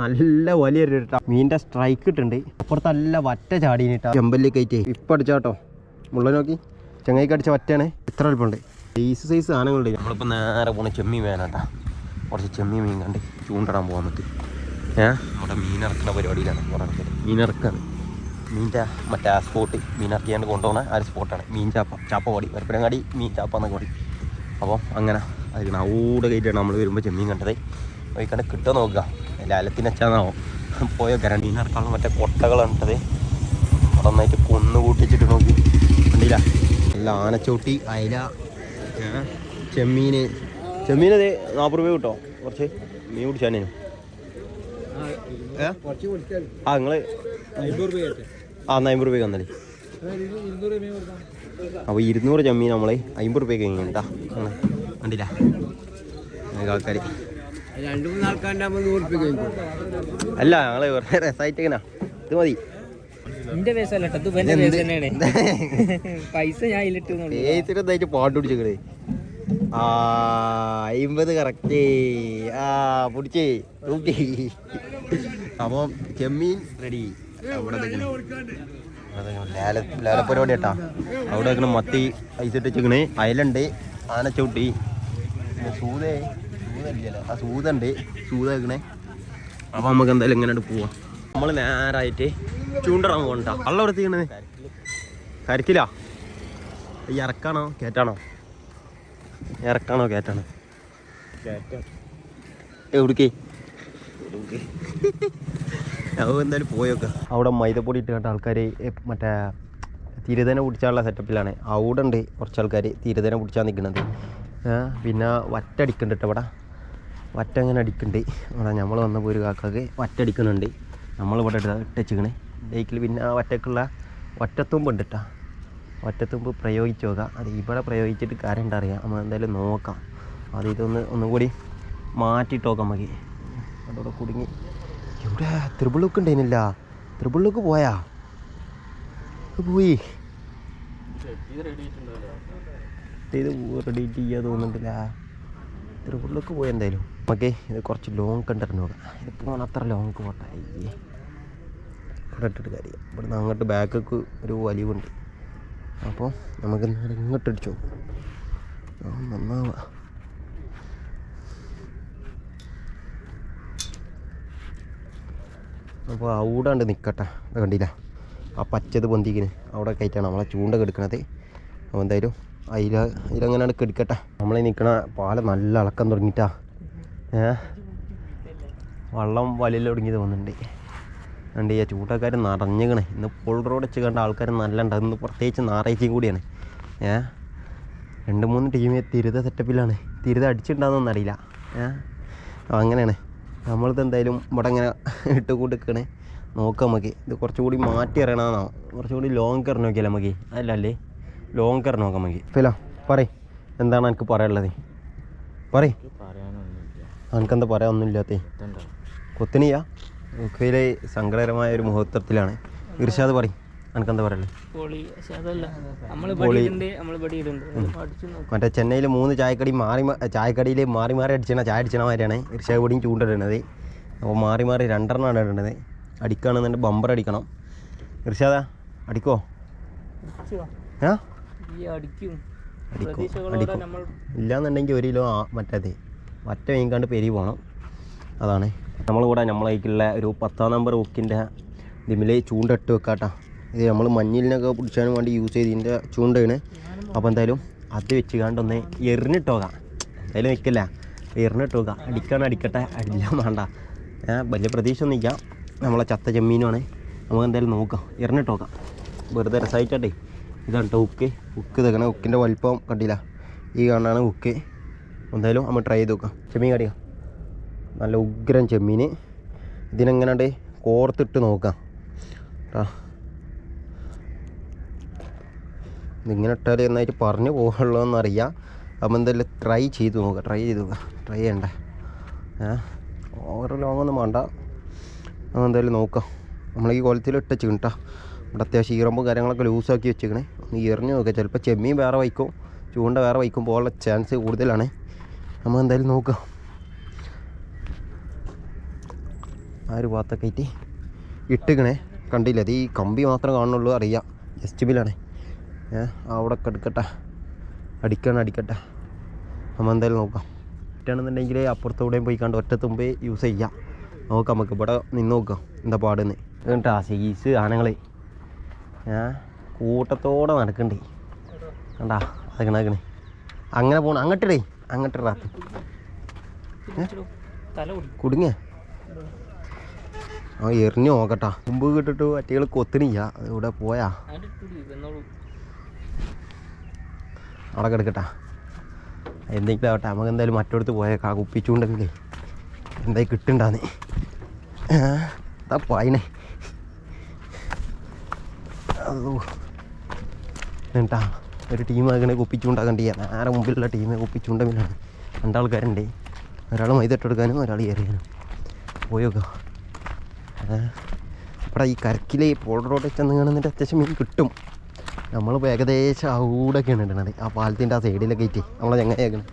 നല്ല വലിയൊരു ഇട്ടാ സ്ട്രൈക്ക് ഇട്ടുണ്ട് അപ്പുറത്ത് നല്ല വറ്റ ചാടീനിട്ടാ ചെമ്പല്ലി കയറ്റി ഇപ്പം അടിച്ചാട്ടോ മുള്ള നോക്കി. ചെങ്ങൈക്ക് അടിച്ച വറ്റാണ് ഇത്ര എളുപ്പമുണ്ട് സൈസ് സൈസ് സാധനങ്ങളുണ്ട്. നമ്മളിപ്പോൾ നേരെ പോണ ചെമ്മീൻ വേനാട്ടാ കുറച്ച് ചെമ്മീൻ മീൻ കണ്ട് ചൂണ്ടിടാൻ പോകാൻ പറ്റും. ഏഹ് നമ്മുടെ മീൻ ഇറക്കുന്ന പരിപാടിയിലാണ്. മീൻ ഇറക്കാണ്. മീന്റെ മറ്റേ ആ സ്പോട്ട് മീനിറക്കിയാണ്ട് കൊണ്ടുപോകുന്ന ആ ഒരു സ്പോട്ടാണ് മീൻ ചാപ്പ ചാപ്പ പാടി. വരപ്പനങ്ങാടി മീൻ ചാപ്പ എന്നൊക്കെ പറയും അപ്പോൾ അങ്ങനെ അതിന് ഊടെ കയറ്റിയാണ് നമ്മൾ വരുമ്പോൾ ചെമ്മീൻ കണ്ടത്. വൈകണ്ട് കിട്ടുക നോക്കുക. ലാലത്തിനച്ചാന്നാവും പോയ? ഇറക്കാനുള്ള മറ്റേ കൊട്ടകളുണ്ടത് അവിടെ നന്നായിട്ട് കൊന്നു കൂട്ടിച്ചിട്ട് നോക്കി. കണ്ടില്ല? നല്ല ആനച്ചോട്ടി അയല ചെമ്മീന്. ചെമ്മീൻ അതെ നാൽപ്പത് രൂപ കിട്ടോ. കുറച്ച് മീൻ കുടിച്ചാനും ആ നിങ്ങൾ ആ എന്നാൽ അമ്പത് രൂപയ്ക്ക് തന്നല്ലേ അപ്പോൾ ഇരുന്നൂറ് ചെമ്മീൻ നമ്മളെ അമ്പത് രൂപയ്ക്ക് കണ്ടില്ല? ആൾക്കാർ രണ്ടു മൂന്ന് ആൾക്കാരുണ്ടാകുമ്പോൾ നൂറ് റുപ്യ കഴിഞ്ഞു അല്ല ഞങ്ങൾ വെറുതെ രസമായിട്ട് ഇങ്ങനെ ഇത് മതി. എന്റെ പൈസ അല്ല കേട്ടോ? പൈസ തന്നെയാണ്. പൈസ ഞാൻ ഏച്ചിട്ടായിട്ട് പാട്ട് പിടിച്ചേ ആ അമ്പത് കറക്റ്റ് ആ പിടിച്ചേ. തൂക്കി അപ്പോൾ ചെമ്മീൻ റെഡി അവിടെ ലേലപ്പരിപാടി കേട്ടാ. അവിടെ വെക്കണ മത്തി ഐസിട്ട് വെച്ചിക്കണ്. അയലുണ്ട്. ആനച്ചൂട്ടി പിന്നെ സൂതേ. ആ സൂതുണ്ട്. സൂത വെക്കണേ അപ്പോൾ നമുക്ക് എന്തായാലും ഇങ്ങനെ പോവാ. നമ്മൾ നേരായിട്ട് ചൂണ്ടറാൻ പോകണ്ട വള്ളം എടുത്തിക്കണേ കരക്കില്ല ഈ ഇറക്കാണോ? കേറ്റാണോ? ഇറക്കാണോ? കയറ്റാണോ എവിടേക്ക്? അത് എന്തായാലും പോയൊക്കെ അവിടെ മൈദപ്പൊടി ഇട്ട് കണ്ട ആൾക്കാർ മറ്റേ തിരുതന പിടിച്ചാനുള്ള സെറ്റപ്പിലാണ്. അവിടെ ഉണ്ട് കുറച്ച് ആൾക്കാർ തിരുതന പിടിച്ചാൽ നിൽക്കുന്നത് പിന്നെ വറ്റടിക്കുന്നുണ്ട് കേട്ടോ ഇവിടെ? വറ്റ അങ്ങനെ അടിക്കുന്നുണ്ട് അവിടെ നമ്മൾ വന്നപ്പോൾ ഒരു കാക്കാക്ക് വറ്റ അടിക്കുന്നുണ്ട് നമ്മളിവിടെ ഇട്ട് ഇട്ടച്ചിക്കണേ. ഡേക്കിൽ പിന്നെ ആ വറ്റക്കുള്ള ഒറ്റത്തുമ്പ് ഉണ്ട് കേട്ടോ ഒറ്റത്തുമ്പ് പ്രയോഗിച്ച് നോക്കാം. അത് ഇവിടെ പ്രയോഗിച്ചിട്ട് കാര്യം അറിയാം. നമ്മൾ എന്തായാലും നോക്കാം. അത് ഇതൊന്ന് ഒന്നും കൂടി മാറ്റിയിട്ട് നോക്കാം നമുക്ക് അതോടെ കുടുങ്ങി. ഇവിടെ ത്രിപിളുക്ക് ഉണ്ടായിരുന്നില്ല. ത്രിപിളുക്ക് പോയാ? പോയി. ഇത് റെഡി ചെയ്യാൻ തോന്നുന്നില്ല ത്രിപിളുക്ക് പോയി എന്തായാലും. നമുക്ക് ഇത് കുറച്ച് ലോങ് കണ്ടിരുന്നു നോക്കാം ഇതിപ്പോൾ അത്ര ലോങ് പോട്ടെ. അയ്യേ. ഇവിടെ ഇട്ടിട്ട് കാര്യം ഇവിടുന്ന് അങ്ങോട്ട് ബാക്കൊക്കെ ഒരു വലിവുണ്ട്. അപ്പോൾ നമുക്ക് നേരെ ഇങ്ങോട്ട് അടിച്ചു നന്നാവാ. അപ്പോൾ അവിടാണ്ട് നിൽക്കട്ടെ അത് കണ്ടില്ല? ആ പച്ചത് പൊന്തിക്കിന് അവിടെ കയറ്റാണ് നമ്മളെ ചൂണ്ടൊക്കെ എടുക്കണത്. അപ്പോൾ എന്തായാലും അതിൽ അതിലങ്ങനെയാണ് കെടുക്കട്ടെ നമ്മളീ നിൽക്കണ പാല നല്ല ഇളക്കം തുടങ്ങിയിട്ടാ. ഏ വള്ളം വലിയ ഒടുങ്ങി തോന്നുന്നുണ്ട്. കണ്ട് ഈ ചൂട്ടക്കാർ നിറഞ്ഞിക്കണേ. ഇന്ന് പുൾ റോഡ് വെച്ച് കണ്ട ആൾക്കാർ നല്ല ഉണ്ട് ഇന്ന് പ്രത്യേകിച്ച് ഞായറാഴ്ചയും കൂടിയാണ്. ഏ? രണ്ട് മൂന്ന് ടീം തിരുത സെറ്റപ്പിലാണ് തിരുത അടിച്ചിട്ടുണ്ടാകുന്നൊന്നും അറിയില്ല. ഏ? അങ്ങനെയാണ്. നമ്മളിത് എന്തായാലും ഇവിടെ ഇങ്ങനെ ഇട്ട് കൊടുക്കണേ നോക്കാം നമുക്ക് ഇത് കുറച്ചുകൂടി മാറ്റി അറിയണമെന്നോ കുറച്ചുകൂടി ലോങ് കയറി നോക്കിയാലേ നമുക്ക് അല്ല അല്ലേ? ലോങ് കയറി നോക്കാം നമുക്ക് ഫിലോ പറയ്. എന്താണ് എനിക്ക് പറയാനുള്ളത്? പറയ്. എനിക്കെന്താ പറയാ ഒന്നുമില്ലാത്തേ കൊത്തിനിയ ഉഖയിലെ സങ്കടകരമായ ഒരു മുഹൂർത്തത്തിലാണ്. ഇർഷാദ് പറയും എനിക്കെന്താ പറയല്ലേ മറ്റേ ചെന്നൈയിൽ മൂന്ന് ചായക്കടി മാറി ചായക്കടിയിൽ മാറി മാറി അടിച്ചണ ചായ അടിച്ചണ മാതിരിയാണ് ഇർഷാദ് പൊടിയും ചൂണ്ടിടുന്നത് അപ്പോൾ മാറി മാറി രണ്ടെണ്ണമാണ് ഇടേണ്ടത്. അടിക്കുകയാണെന്നുണ്ടെങ്കിൽ ബമ്പർ അടിക്കണം. ഇർഷാദാ അടിക്കോ? ആ? അടിക്കും. അടിക്കും? നമ്മൾ ഇല്ലാന്നുണ്ടെങ്കിൽ ഒരു കിലോ ആ- മറ്റേത് മറ്റ മീൻകാണ്ട് പെരി പോകണം അതാണ്. നമ്മളിവിടെ നമ്മളേക്കുള്ള ഒരു പത്താം നമ്പർ ഉക്കിന്റെ ഇതിമിൽ ചൂണ്ട ഇട്ട് വെക്കാട്ടാ. ഇത് നമ്മൾ മഞ്ഞിലിനൊക്കെ പിടിച്ചാൻ വേണ്ടി യൂസ് ചെയ്തതിന്റെ ചൂണ്ടയാണ്. അപ്പോൾ എന്തായാലും അത് വെച്ച് കണ്ടൊന്ന് എറിഞ്ഞിട്ട് പോകാം. എന്തായാലും നിൽക്കില്ല എറിഞ്ഞിട്ട് പോകാം. അടിക്കാൻ അടിക്കട്ടെ? അടിക്കാൻ വേണ്ട. വലിയ പ്രതീക്ഷ ഒന്നും ഇല്ല നമ്മളെ ചത്ത ചെമ്മീനുമാണ്. നമുക്ക് എന്തായാലും നോക്കാം. എറിഞ്ഞിട്ട് നോക്കാം വെറുതെ രസമായിട്ടേ ഇതാണ് കേട്ടോ ഉക്ക് ഉക്ക് ഇതൊക്കെ ഉക്കിന്റെ വലിപ്പം കണ്ടില്ല. ഈ കാണാണ് ഉക്ക് എന്തായാലും നമ്മൾ ട്രൈ ചെയ്ത് നോക്കാം. ചെമ്മീൻ കടിയാ. നല്ല ഉഗ്രം ചെമ്മീൻ. ഇതിനെങ്ങനെയുണ്ട്? കോർത്തിട്ട് നോക്കാം. ഇതിങ്ങനെ ഇട്ടാൽ എന്നായിട്ട് പറഞ്ഞു പോകുള്ളൂ എന്നറിയാം അപ്പം എന്തായാലും ട്രൈ ചെയ്ത് നോക്കാം. ട്രൈ ചെയ്ത് നോക്കാം. ട്രൈ ചെയ്യണ്ടേ? ഓവർ ലോങ് ഒന്നും വേണ്ട. എന്തായാലും നോക്കാം. നമ്മൾ ഈ കുളത്തിൽ ഇട്ട് വെച്ചിട്ടാ ഇവിടെ അത്യാവശ്യം ഈറമ്പും കാര്യങ്ങളൊക്കെ ലൂസാക്കി വെച്ചിരിക്കണേ. ഒന്ന് എറിഞ്ഞ് നോക്കാം. ചിലപ്പോൾ ചെമ്മീൻ വേറെ വയ്ക്കും. ചൂണ്ട വേറെ വയ്ക്കും പോകാനുള്ള ചാൻസ് കൂടുതലാണ്. നമ്മൾ എന്തായാലും നോക്കാം. ആ ഒരു ഭാഗത്തൊക്കെ ആയിട്ട് ഇട്ടിക്കണേ. കണ്ടില്ല? അത് ഈ കമ്പി മാത്രം കാണുള്ളൂ അറിയാം. ജസ്റ്റ് ബിലാണ്. ഏ അവിടെ എടുക്കട്ടെ. അടിക്കണം അടിക്കട്ടെ. നമ്മൾ എന്തായാലും നോക്കാം. ഇട്ടാണെന്നുണ്ടെങ്കിൽ അപ്പുറത്തൂടെയും പോയി കണ്ട് ഒറ്റ തുമ്പേ യൂസ് ചെയ്യാം. നോക്കാം നമുക്ക്. ഇവിടെ നിന്ന് നോക്കാം. എന്താ പാടുന്ന്. കേട്ടാ സീസ് ആനകളെ. ഏ കൂട്ടത്തോടെ നടക്കണ്ടേ. കണ്ടാ അത് നടക്കണേ. അങ്ങനെ പോണം. അങ്ങോട്ടിടേ. അങ്ങോട്ടിടാ റാത്ത് കുടുങ്ങിയ? ആ എറിഞ്ഞു നോക്കട്ടാ. മുമ്പ് കിട്ടിട്ട് പറ്റികൾ കൊത്തണില്ല. ഇവിടെ പോയാ. അവിടെ കിടക്കട്ടാ എന്തെങ്കിലും ആവട്ടെ. നമുക്ക് എന്തായാലും മറ്റടുത്ത് പോയേക്കാ. കുപ്പിച്ചുണ്ടെങ്കിലേ എന്തായി കിട്ടുണ്ടാന്ന്. പായണേ അതോ എന്നിട്ടാ ഒരു ടീം ആകണേ കുപ്പിച്ചുണ്ടാക്കണ്ടിയ നേരെ മുമ്പിലുള്ള ടീമെ കുപ്പിച്ചുണ്ടെങ്കിലാണ് രണ്ടാൾക്കാരുണ്ടേ. ഒരാൾ മൈതട്ടെടുക്കാനും ഒരാൾ ഏറിയാനും. പോയോക്കാം. ഇവിടെ ഈ കരക്കിലെ പോളറോടെ ചെന്ന് കാണുന്നതിന്റെ അത്യാവശ്യം മീൻ കിട്ടും. നമ്മൾ ഏകദേശം അവിടെയൊക്കെയാണ് ഇടണത്. ആ പാലത്തിന്റെ ആ സൈഡിലൊക്കെ ആയിട്ട്. നമ്മളെ ചങ്ങയാക്കണം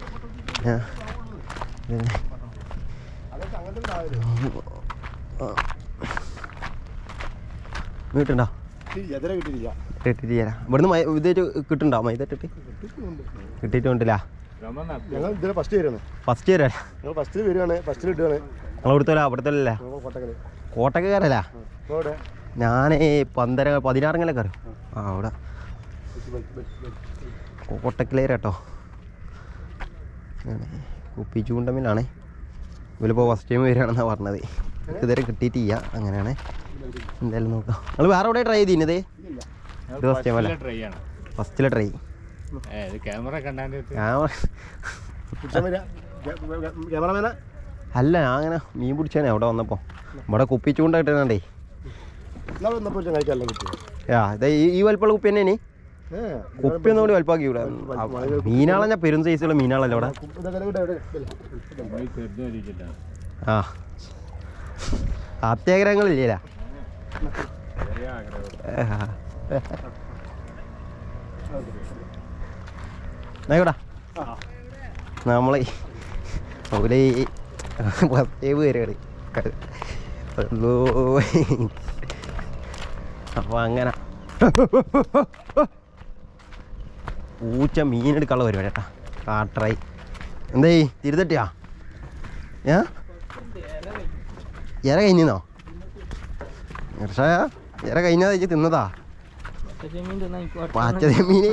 വീട്ടുണ്ടോ ഇട്ടിട്ട് തരാം ഇവിടുന്ന് ഇതായിട്ട് കിട്ടുന്നുണ്ടോ? മൈദ ഇട്ടിട്ട്? കിട്ടിയിട്ടുണ്ടല്ല? ഫസ്റ്റ് ഇവിടുത്തെ അവിടുത്തെ കോട്ടക്കാരല്ല ഞാൻ പന്തര പതിനാറങ്ങനെ കയറും. ആ അവിടെ. കോട്ടക്കിലേര കേട്ടോ കുപ്പി ചൂണ്ടമ്മിലാണ് ഇവലിപ്പോൾ ഫസ്റ്റ് ടൈം വരികയാണെന്നാണ് പറഞ്ഞത്. ഇതുവരെ കിട്ടിയിട്ടില്ല. അങ്ങനെയാണ്. എന്തായാലും നോക്കാം. നിങ്ങൾ വേറെ എവിടെ ട്രൈ ചെയ്തിരുന്നത് ഫസ്റ്റ് ടൈം ട്രൈ ആണ്. ഫസ്റ്റിലെ ട്രൈ ക്യാമറ കണ്ടാണ്ട് അല്ല ഞാൻ അങ്ങനെ മീൻ പിടിച്ചാണ് അവിടെ വന്നപ്പോൾ ഇവിടെ കുപ്പി? ചൂണ്ടായിട്ടേ ഈ വലിപ്പുള്ള വലിപ്പമുള്ള കുപ്പി തന്നെ ഇനി. കുപ്പി ഒന്നും കൂടി വലിപ്പാക്കി ഇവിടെ മീനാളെ ഞാൻ പെരും സൈസുള്ള മീനാളല്ലേ ഇവിടെ? ആ. അത്യാഗ്രഹങ്ങളില്ല ആയിക്കോട്ടാ നമ്മളെ അവലെ പത്തേവ് വരെയാണ് അപ്പൊ അങ്ങനെ. പൂച്ച മീനെടുക്കാനുള്ള പരിപാടി കേട്ടാ. കാട്ടറായി. എന്തേ തിരുതട്ടിയാ? ഏ? ഇര കഴിഞ്ഞോ ഇർഷായ ഇര കഴിഞ്ഞാ തിന്നതാ ചെമ്മീൻ തിന്നാ എനിക്ക് വട്ടം പാച്ച മീന്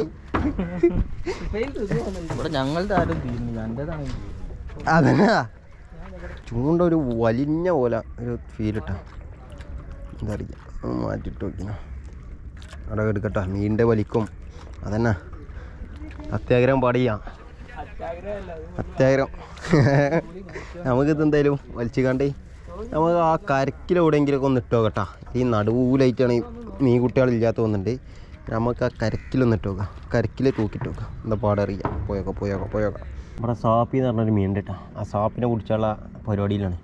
ഇപ്പേൽ തിന്നുവാന്നുണ്ട്. ഇവിടെ ഞങ്ങളുടെ ആരും തീരുന്നില്ല എന്റെതാണ് അതന്നെ. ചൂണ്ട ഒരു വലിഞ്ഞ പോലെ ഒരു ഫീൽ ഇട്ടാ. എന്താ അറിയില്ല മാറ്റിട്ട് വയ്ക്കണം അവിടെ എടുക്കട്ടെ. മീനിന്റെ വലിക്കും. അതന്നെ. അത്യാഗ്രഹം പാടിയ. അത്യാഗ്രഹം. നമുക്കിത് എന്തായാലും വലിച്ചു കണ്ടേ. നമുക്ക് ആ കരക്കിലെവിടെയെങ്കിലൊക്കെ ഒന്ന് ഇട്ടോ കേട്ടാ ഈ നടുവൂലായിട്ടാണ് ഈ മീൻ കുട്ടികളില്ലാത്ത വന്നിട്ട് നമുക്ക് ആ കരക്കിലൊന്ന് ഇട്ട് നോക്കാം. കരക്കിൽ തൂക്കിട്ട് നോക്കാം. എന്താ പാടറിയാം. പോയോക്കാം പോയോക്കാം പോയോക്കാം. നമ്മുടെ സാപ്പി എന്ന് പറഞ്ഞൊരു മീൻ കേട്ടോ ആ സാപ്പിനെ കുടിച്ചുള്ള പരിപാടിയിലാണ്.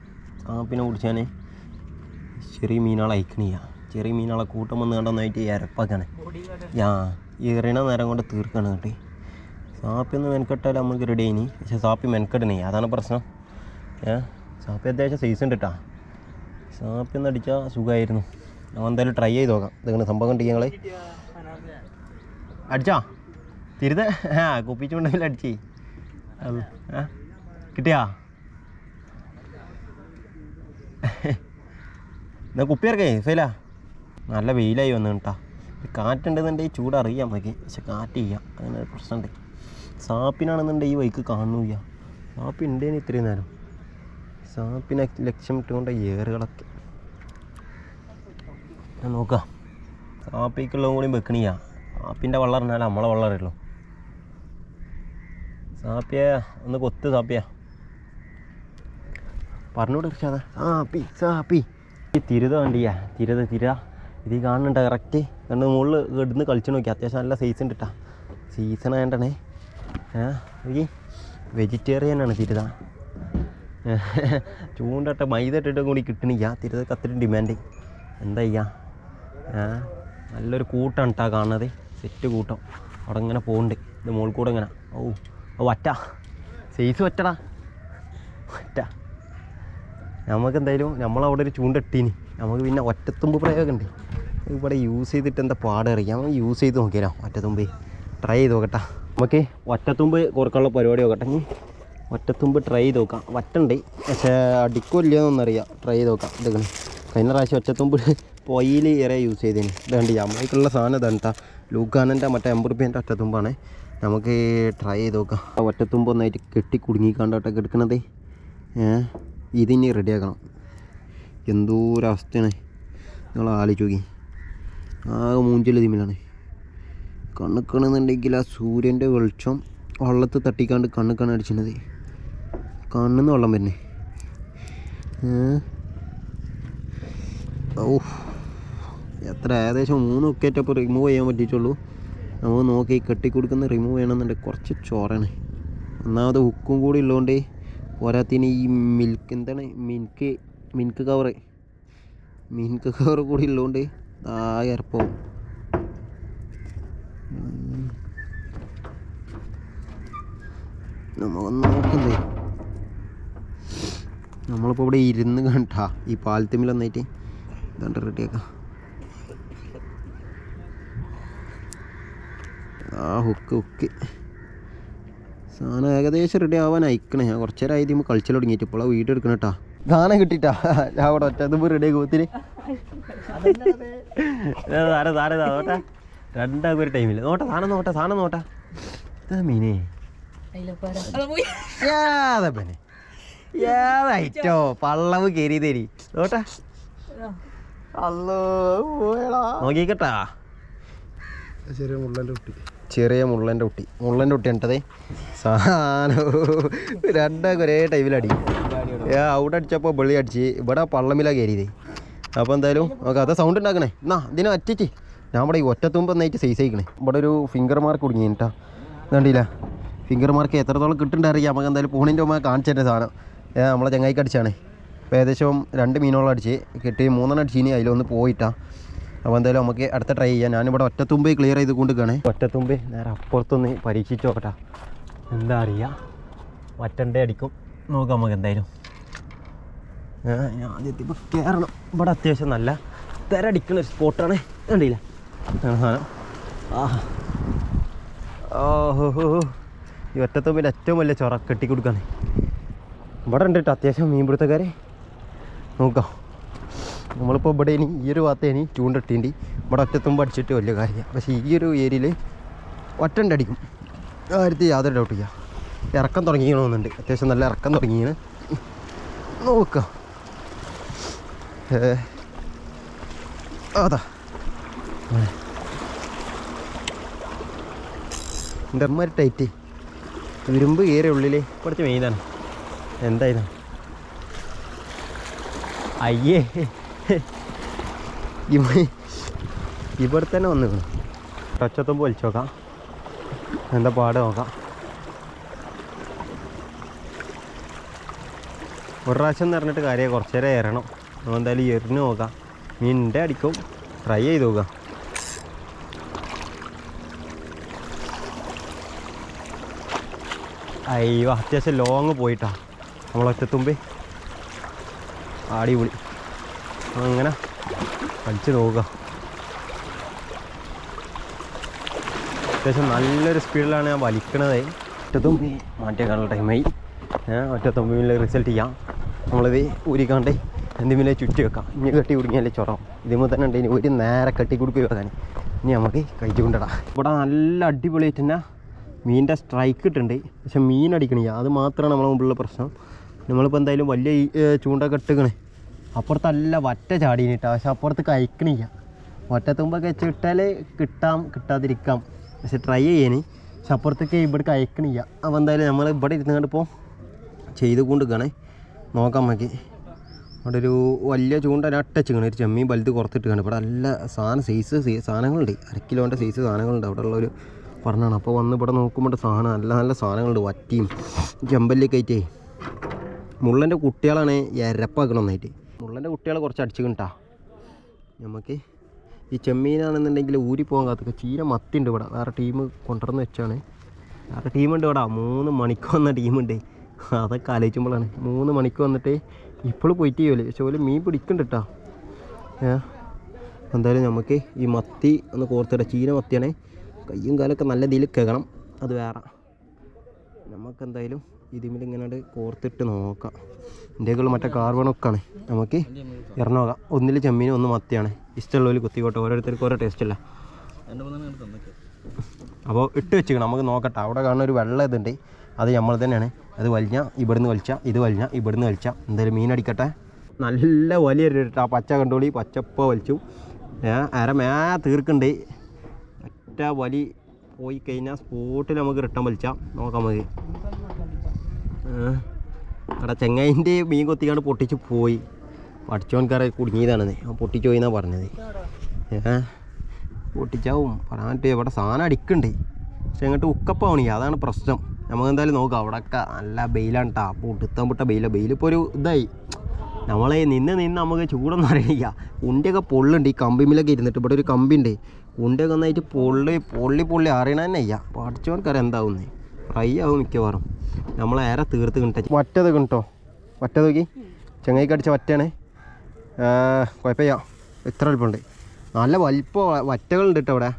സാപ്പിനെ കുടിച്ചാൽ ചെറിയ മീനുകളെ അയക്കണില്ല. ചെറിയ മീനുകളെ കൂട്ടം വന്ന് കണ്ടൊന്നായിട്ട് ഇരപ്പാക്കാണ് ആ എറിയണ നേരം കൊണ്ട് തീർക്കാണ് കേട്ടി സാപ്പി ഒന്ന് മെനക്കെട്ടാൽ നമുക്ക് റെഡി ആയിനി. പക്ഷെ സാപ്പി മെനക്കെടണേ അതാണ് പ്രശ്നം. ഏ സാപ്പി അത്യാവശ്യം സൈസ് ഉണ്ട് കേട്ടാ സാപ്പി ഒന്ന് അടിച്ചാൽ സുഖമായിരുന്നു ഞാൻ എന്തായാലും ട്രൈ ചെയ്ത് നോക്കാം. ഇതിങ്ങനെ സംഭവം കണ്ടിരിക്കുക ഞങ്ങൾ അടിച്ചാ? തിരുത. ആ കുപ്പിച്ചുണ്ടെങ്കിൽ അടിച്ചേ. അത് ആ കിട്ടിയാ? എന്നാ കുപ്പി ഇറക്കേ ഫൈല നല്ല വെയിലായി വന്നു കേട്ടാ കാറ്റുണ്ടെന്നുണ്ടെങ്കിൽ ചൂട് അറിയാം നമുക്ക് പക്ഷെ കാറ്റ് ചെയ്യാം അങ്ങനെ പ്രശ്നമുണ്ട്. സാപ്പിനാണെന്നുണ്ടെങ്കിൽ ഈ വൈക്ക് കാണുന്നില്ല. സാപ്പി ഉണ്ടേന് ഇത്രയും നേരം. സാപ്പിനെ ലക്ഷ്യം ഇട്ടുകൊണ്ട് ഏറുകളൊക്കെ. ഞാൻ നോക്കാം. സാപ്പിക്കുള്ളതും കൂടി വെക്കണിയാ. സാപ്പിന്റെ വള്ളം അറിഞ്ഞാൽ നമ്മളെ വള്ളം അറിയുള്ളൂ. സാപ്പിയ ഒന്ന് കൊത്ത് സാപ്പിയ. പറഞ്ഞോട് കൃഷാദ സാപ്പി സാപ്പി. ഈ തിരുത വണ്ടിയാ തിരുത തിര. ഇത് കാണുന്നുണ്ട്? കറക്റ്റ് കണ്ട് മുകളിൽ ഇടുന്ന് കളിച്ചു നോക്കി അത്യാവശ്യം നല്ല സൈസ് ഉണ്ട് സീസൺ ആയണ്ടേ ഈ വെജിറ്റേറിയൻ ആണ് തിരുത. ചൂണ്ടട്ട മൈദ ഇട്ടിട്ട് കൂടി കിട്ടണില്ല. തിരുത കത്തിരി ഡിമാൻഡ് എന്താ ചെയ്യാ? ഏ നല്ലൊരു കൂട്ടാണ് ഇട്ടാ കാണുന്നത്. സെറ്റ് കൂട്ടം. അവിടെ ഇങ്ങനെ പോകുന്നുണ്ട് ഇത് മുകളിൽ കൂടെ ഇങ്ങനെ. ഓ ഒറ്റ സൈസ് ഒറ്റടാ ഒറ്റ നമുക്ക് എന്തായാലും നമ്മളവിടെ ഒരു ചൂണ്ടിട്ടീനി നമുക്ക് പിന്നെ ഒറ്റത്തുമ്പ് പ്രയോഗമുണ്ട്. ഇവിടെ യൂസ് ചെയ്തിട്ട് എന്താ പാടറിയാം യൂസ് ചെയ്ത് നോക്കിയാലോ ഒറ്റത്തുമ്പ്. ട്രൈ ചെയ്ത് നോക്കട്ടെ. നമുക്ക് ഒറ്റത്തുമ്പ് കുറക്കാനുള്ള പരിപാടി നോക്കട്ടെ. ഇനി ഒറ്റത്തുമ്പ് ട്രൈ ചെയ്ത് നോക്കാം. വറ്റുണ്ട്. പക്ഷേ അടിക്കോ ഇല്ലയെന്നൊന്നറിയാം. ട്രൈ ചെയ്ത് നോക്കാം. ഇതൊക്കെ കഴിഞ്ഞ പ്രാവശ്യം ഒറ്റത്തുമ്പ് പൊയിൽ ഏറെ യൂസ് ചെയ്തേന്. ഇതുണ്ട് അമ്മയ്ക്കുള്ള സാധനം ഇതാണ് ലൂക്കാനന്റെ മറ്റേ എൺപത് റുപ്യേന്റെ ഒറ്റത്തുമ്പാണ്. നമുക്ക് ട്രൈ ചെയ്ത് നോക്കാം. ഒറ്റത്തുമ്പ് ഒന്നായിട്ട് കെട്ടി കുടുങ്ങിക്കാണ്ടോട്ടൊക്കെ എടുക്കണത് ഇതിനി റെഡിയാക്കണം എന്തോ ഒരവസ്ഥയാണ് നിങ്ങൾ ആലോചിച്ച് നോക്കി. ആകെ മൂഞ്ചിൽ തിമിലാണ്. കണ്ണുക്കണെന്നുണ്ടെങ്കിൽ ആ സൂര്യന്റെ വെളിച്ചം വള്ളത്ത് തട്ടിക്കാണ്ട് കണ്ണുക്കണ് അടിച്ചിരുന്നത്. കണ്ണെന്ന് വെള്ളം വരുന്നേ. ഓ എത്ര ഏകദേശം മൂന്ന് വിക്കറ്റ് അപ്പോൾ റിമൂവ് ചെയ്യാൻ പറ്റിയിട്ടുള്ളൂ. നമുക്ക് നോക്കി കെട്ടി കൊടുക്കുന്ന റിമൂവ് ചെയ്യണമെന്നുണ്ടെങ്കിൽ കുറച്ച് ചോറാണ്. ഒന്നാമത് ഹുക്കും കൂടി ഉള്ളതുകൊണ്ട് പോരാത്തിന് ഈ മിൽക്ക് എന്താണ്? Milk milk cover milk cover കൂടി ഉള്ളതുകൊണ്ട് ആകെ ഇറപ്പവും നമുക്കൊന്ന് നോക്കുന്നേ നമ്മളിപ്പോൾ ഇവിടെ ഇരുന്ന് കണ്ടാ ഈ പാലത്തിമിൽ ഒന്നായിട്ട് ഇതാണ്ട് റെഡിയാക്കാം ആ ഹുക്ക് ഹുക്ക് സാധനം ഏകദേശം റെഡി ആവാൻ അയക്കണേ. ഞാൻ കുറച്ച് നേരം ആയി കളിച്ചു തുടങ്ങിയിട്ട് ഇപ്പോൾ വീട് എടുക്കണം കേട്ടാ സാധനം കിട്ടിട്ടാ. ഞാൻ അവിടെ ഒറ്റ റെഡി ആക്കി ഒത്തിരി സാരം സാരം നോട്ടാ. രണ്ടാക്കും ഒരു ടൈമില്ല നോട്ടാ സാധനം നോട്ടാ സാധനം നോട്ടാ. ഇതാ മീനേ. ഏതാ പിന്നെ ഏതായിട്ടോ പള്ളവ് കയറി തരി നോട്ടാ. നോക്കിക്കട്ടാ. ചെറിയ മുള്ളന്റെ കുട്ടി. ചെറിയ മുള്ളന്റെ കുട്ടി. മുള്ളന്റെ കുട്ടി ഉണ്ടതേ സാധനം. രണ്ടാക്കും ഒരേ ടൈമിലടി ഏ അവിടെ അടിച്ചപ്പോൾ വെള്ളി അടിച്ച്. ഇവിടെ പള്ളമില കയറിയതേ അപ്പോൾ എന്തായാലും നമുക്ക് അതാ സൗണ്ട് ഉണ്ടാക്കണേ. എന്നാ ഇതിനെ അറ്റിച്ച് ഞാൻ ഇവിടെ ഈ ഒറ്റത്തുമ്പ് എന്നായിട്ട് സൈസ് ആയിക്കണേ. ഇവിടെ ഒരു ഫിംഗർ മാർക്ക് കുടുങ്ങി കേട്ടാ കണ്ടില്ല? ഫിംഗർ മാർക്ക് എത്രത്തോളം കിട്ടുന്നുണ്ട് അറിയാം. നമുക്ക് എന്തായാലും പൂണിന്റെ ഉമ്മ കാണിച്ചു തന്നെ സാധനം. ഏ നമ്മളെ ചങ്ങായിക്ക് അടിച്ചാണ്. അപ്പോൾ ഏകദേശം രണ്ട് മീനോളം അടിച്ച് കിട്ടി മൂന്നെണ്ണം അടിച്ചിനി അതിലൊന്ന് പോയിട്ടാ. അപ്പോൾ എന്തായാലും നമുക്ക് അടുത്ത ട്രൈ ചെയ്യാം. ഞാനിവിടെ ഒറ്റത്തുമ്പ് ക്ലിയർ ചെയ്ത് കൊണ്ടുക്കാണ് ഒറ്റത്തുമ്പ് നേരെ അപ്പുറത്തൊന്ന് പരീക്ഷിച്ച് നോക്കട്ടെ. എന്താ അറിയുക ഒറ്റന്റെ അടിക്കും. നോക്കാം നമുക്ക് എന്തായാലും. ഞാൻ ആദ്യത്തെ ഇപ്പോൾ കയറണം ഇവിടെ അത്യാവശ്യം നല്ല തിരടിക്കുന്ന ഒരു സ്പോട്ടാണ് കണ്ടില്ല? സാധനം. ആ. ഓഹോ. ഈ ഒറ്റത്തുമ്പിന്റെ ഏറ്റവും വലിയ ചൊറ കെട്ടിക്കൊടുക്കാണ്. ഇവിടെ ഉണ്ട് കേട്ടോ അത്യാവശ്യം മീൻപിടുത്തക്കാരെ നോക്കാം. നമ്മളിപ്പോൾ ഇവിടെ ഇനി ഈ ഒരു ഭാഗത്ത് ഇനി ചൂണ്ടിട്ടേണ്ടി. ഇവിടെ ഒറ്റത്തുമ്പ് അടിച്ചിട്ട് വലിയ കാര്യമാണ് പക്ഷേ ഈ ഒരു ഏരിയയിൽ ഒറ്റണ്ട് അടിക്കും. കാര്യത്തിൽ യാതൊരു ഡൗട്ടില്ല ഇറക്കം തുടങ്ങിക്കണമെന്നുണ്ട് അത്യാവശ്യം നല്ല ഇറക്കം തുടങ്ങിയാണ് നോക്കാം. അതാ. എന്റെ അമ്മ ടൈറ്റ് ഇരുമ്പ് കയറിയ ഉള്ളിൽ കുറച്ച് മെയിനാണ് എന്തായാലും അയ്യേ. ഇവ- ഇവിടെ തന്നെ വന്നു ഒച്ചത്തും പൊലിച്ചു നോക്കാം. എന്താ പാട് നോക്കാം. ഒരു പ്രാവശ്യം എന്ന് പറഞ്ഞിട്ട് കാര്യം കുറച്ച് നേരം ഏറണം. നമ്മൾ എന്തായാലും എറിഞ്ഞ് നോക്കാം. മീനിന്റെ അടിക്കും. ട്രൈ ചെയ്ത് നോക്കാം. അയ്യോ അത്യാവശ്യം ലോങ് പോയിട്ടാ. നമ്മൾ ഒറ്റത്തുമ്പ് അടിപൊളി. അങ്ങനെ അടിച്ചു നോക്കുക. അത്യാവശ്യം നല്ലൊരു സ്പീഡിലാണ് ഞാൻ വലിക്കണത്. ഒറ്റത്തുമ്പി മാറ്റിയേക്കാനുള്ള ടൈമായി ഞാൻ ഒറ്റത്തുമ്പിൽ റിസൾട്ട് ചെയ്യാം. നമ്മളിത് ഊരിക്കാണ്ട് എന്തെങ്കിലും ചുറ്റി വെക്കാം. ഇനി കെട്ടി കുടുങ്ങിയാലേ ചൊറം. ഇതുമ്പോൾ തന്നെ ഉണ്ട്. ഇനി ഒരു നേരെ കെട്ടി കൊടുക്കുക വെക്കാൻ ഇനി നമുക്ക് കഴിച്ചു കൊണ്ടിടാം ഇവിടെ നല്ല അടിപൊളിയായിട്ട് തന്നെ മീനിന്റെ സ്ട്രൈക്ക് ഇട്ടുണ്ട് പക്ഷെ മീൻ അടിക്കണില്ല. അത് മാത്രമാണ് നമ്മളെ മുമ്പിലുള്ള പ്രശ്നം. നമ്മളിപ്പോൾ എന്തായാലും വലിയ ഈ, ഏ, ചൂണ്ടൊക്കെ ഇട്ടുകണേ അപ്പുറത്ത് വറ്റ ചാടീനിട്ടാ. പക്ഷെ അപ്പുറത്ത് കഴിക്കണില്ല. വറ്റത്തുമ്പൊക്കെ വെച്ചിട്ടാൽ കിട്ടാം കിട്ടാതിരിക്കാം. പക്ഷെ ട്രൈ ചെയ്യാന്. പക്ഷെ അപ്പുറത്തേക്ക് ഇവിടെ കഴിക്കണില്ല. അപ്പോൾ എന്തായാലും നമ്മൾ ഇവിടെ ഇരുന്നുകൊണ്ട് ഇപ്പോൾ ചെയ്ത് കൊണ്ടിരിക്കുകയാണേ നോക്കാം നമുക്ക് അവിടെ ഒരു വലിയ ചൂണ്ട നട്ടച്ചിങ്ങനെ ഒരു ചെമ്മീൻ വലുത് കുറത്തിട്ടാണ് ഇവിടെ നല്ല സാധനം സൈസ് സാധനങ്ങളുണ്ട്. അര കിലോന്റെ സൈസ് സാധനങ്ങളുണ്ട്. അവിടെ ഉള്ളൊരു പറഞ്ഞാണ്. അപ്പോൾ വന്ന് ഇവിടെ നോക്കുമ്പോൾ സാധനം നല്ല നല്ല സാധനങ്ങളുണ്ട്. വറ്റിയും ചെമ്പല്ലിയൊക്കെ ആയിട്ടേ. മുള്ളന്റെ കുട്ടികളാണ് എരപ്പാക്കണം ഒന്നായിട്ട് മുള്ളന്റെ കുട്ടികളെ കുറച്ച് അടിച്ചിട്ടാ നമുക്ക് ഈ ചെമ്മീനാണെന്നുണ്ടെങ്കിൽ ഊരി പോകാൻ കാത്തൊക്കെ ചീര മത്തിണ്ട് ഇവിടെ. വേറെ ടീം കൊണ്ടുവന്ന് വെച്ചാണ്. വേറെ ടീമുണ്ട് ഇവിടെ. മൂന്ന് മണിക്ക് വന്ന ടീമുണ്ട് അതൊക്കെ ആലോചിക്കുമ്പോഴാണ്. മൂന്ന് മണിക്ക് വന്നിട്ട് ഇപ്പോൾ പോയിട്ട് ചെയ്യൂലേ പക്ഷെ ഓൽ മീൻ പിടിക്കുന്നുണ്ട് കേട്ടോ എന്തായാലും നമുക്ക് ഈ മത്തി ഒന്ന് കോർത്തിട. ചീന മത്തിയാണേ. കയ്യും കാലൊക്കെ നല്ല രീതിയിൽ കേൾക്കണം അത് വേറെ. നമുക്ക് എന്തായാലും ഇതിമിൽ ഇങ്ങനെ കോർത്തിട്ട് നോക്കാം. ഇന്ത്യക്കുള്ള മറ്റേ കാർബണൊക്കെയാണ് നമുക്ക് ഇറങ്ങാം ഒന്നിൽ ചെമ്മീനും ഒന്ന് മത്തിയാണ്. ഇഷ്ടമുള്ളവർ കുത്തിക്കോട്ടെ. ഓരോരുത്തർക്ക് ഓരോ ടേസ്റ്റ് അല്ല അപ്പോൾ ഇട്ട് വെച്ചിക്കണം നമുക്ക് നോക്കട്ടെ. അവിടെ കാണുന്ന ഒരു വെള്ളം ഇതുണ്ട്. അത് നമ്മൾ തന്നെയാണ്. അത് വലിഞ്ഞ ഇവിടുന്ന് വലിച്ച ഇത് വലിഞ്ഞ ഇവിടുന്ന് വലിച്ച. എന്തായാലും മീൻ അടിക്കട്ടെ. നല്ല വലിയൊരു ആ പച്ച കണ്ടോളി പച്ചപ്പ വലിച്ചു. അര മേ തീർക്കുണ്ട്. ഒറ്റ വലി പോയി കഴിഞ്ഞാൽ സ്പോട്ടിൽ നമുക്ക് റിട്ടേൺ വലിച്ചാൽ നോക്കാം നമുക്ക്. അവിടെ ചെങ്ങൈന്റെ മീൻ കൊത്തിക്കാണ്ട് പൊട്ടിച്ച് പോയി. പഠിച്ചോൻക്കാരെ കുടുങ്ങിയതാണെന്ന്. അവൻ പൊട്ടിച്ച് പോയി എന്നാണ് പറഞ്ഞത്. ഏ? പൊട്ടിച്ചാവും. പറയാനിട്ട് ഇവിടെ സാധനം അടിക്കണ്ടേ. പക്ഷെ അങ്ങോട്ട് ഉക്കപ്പാവണി അതാണ് പ്രശ്നം. നമുക്ക് എന്തായാലും നോക്കാം. അവിടെയൊക്കെ നല്ല ബെയിലാണ് കേട്ടോ പൊട്ടുത്താൻ പെട്ട ബെയില ബെയിലിപ്പോൾ ഒരു ഇതായി. നമ്മളെ നിന്ന് നിന്ന് നമുക്ക് ചൂടൊന്നും അറിയില്ല. ഉണ്ടിയൊക്കെ പൊള്ളുണ്ട്. ഈ കമ്പിമിലൊക്കെ ഇരുന്നിട്ട്. ഇവിടെ ഒരു കമ്പിണ്ട്. ഉണ്ടിയൊക്കെ ഒന്നായിട്ട് പൊള്ളി പൊള്ളി പൊള്ളി അറിയണ തന്നെ അയ്യ എന്താവുന്നേ? ഫ്രൈ ആവും മിക്കവാറും. നമ്മളെ ഏറെ തീർത്ത് കിട്ടും വറ്റത് കിട്ടോ വറ്റ നോക്കി. ചെങ്ങൈക്ക് അടിച്ച വറ്റാണ് കുഴപ്പമില്ല. ഇത്ര എളുപ്പമുണ്ട് നല്ല വലിപ്പം വറ്റകളുണ്ട് കേട്ടോ അവിടെ.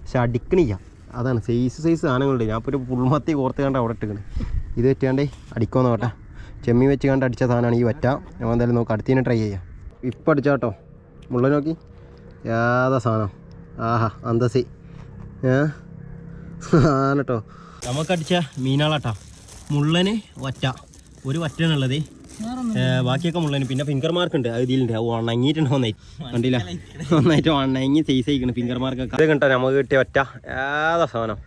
പക്ഷെ അടിക്കണില്ല. അതാണ്. സൈസ് സൈസ് സാധനങ്ങളുണ്ട്. ഞാൻ ഇപ്പോൾ ഒരു പുൾമത്തി കോർത്ത് കണ്ട അവിടെ ഇട്ടിക്കണ്. ഇത് വെച്ചാണ്ടേ അടിക്കുമെന്ന് കേട്ടോ ചെമ്മി വെച്ച് കണ്ട് അടിച്ച സാധനമാണ് ഈ വറ്റ. ഞാൻ എന്തായാലും നോക്കാം. അടുത്തതിനെ ട്രൈ ചെയ്യാം. ഇപ്പം അടിച്ച കേട്ടോ. മുള്ള നോക്കി. യാതാ സാധനം. ആഹാ അന്തസി ഏ? ആണ് കേട്ടോ. നമുക്കടിച്ച മീനാളാട്ടോ. മുള്ളന് വറ്റ. ഒരു വറ്റാണുള്ളത് ബാക്കിയൊക്കെ മുള്ളന്. പിന്നെ ഫിംഗർ മാർക്ക് ഉണ്ട്. അത് ഇതിലുണ്ട്. ഉണങ്ങിയിട്ടുണ്ട് ഒന്നായിട്ട് കണ്ടില്ല? ഒന്നായിട്ട് ഉണങ്ങി സൈസ് ആയിക്കണ് ഫിംഗർ മാർക്ക് അത് കണ്ടോ? നമുക്ക് കിട്ടിയ ഒറ്റ ഏതാ സാധനം?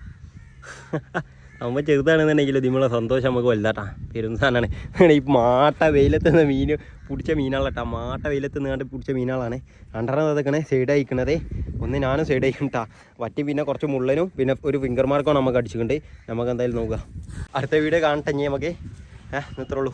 നമ്മൾ ചെറുതാണെന്നുണ്ടെങ്കിൽ ഇതിമുള്ള സന്തോഷം നമുക്ക് വലുതാട്ടാ. പെരും സാധനമാണ്. ഈ മാട്ട വെയിലത്ത് നിന്ന് മീൻ പിടിച്ച മീനാളട്ടാ. മാട്ട വെയിലത്ത് നിന്നാണ്ട് പിടിച്ച മീനാളാണ്. രണ്ടെണ്ണം അതൊക്കെ സൈഡ് അയക്കണത് ഒന്ന് ഞാനും സൈഡ് അയക്കണ്ടാ വറ്റി പിന്നെ കുറച്ച് മുള്ളനും പിന്നെ ഒരു ഫിംഗർ മാർക്കാണ് നമുക്ക് അടിച്ചിട്ടുണ്ട്. നമുക്ക് എന്തായാലും നോക്കുക അടുത്ത വീഡിയോ കാണട്ടെ ഇനി നമുക്ക്. ഏഹ് ഇത്രയുള്ളൂ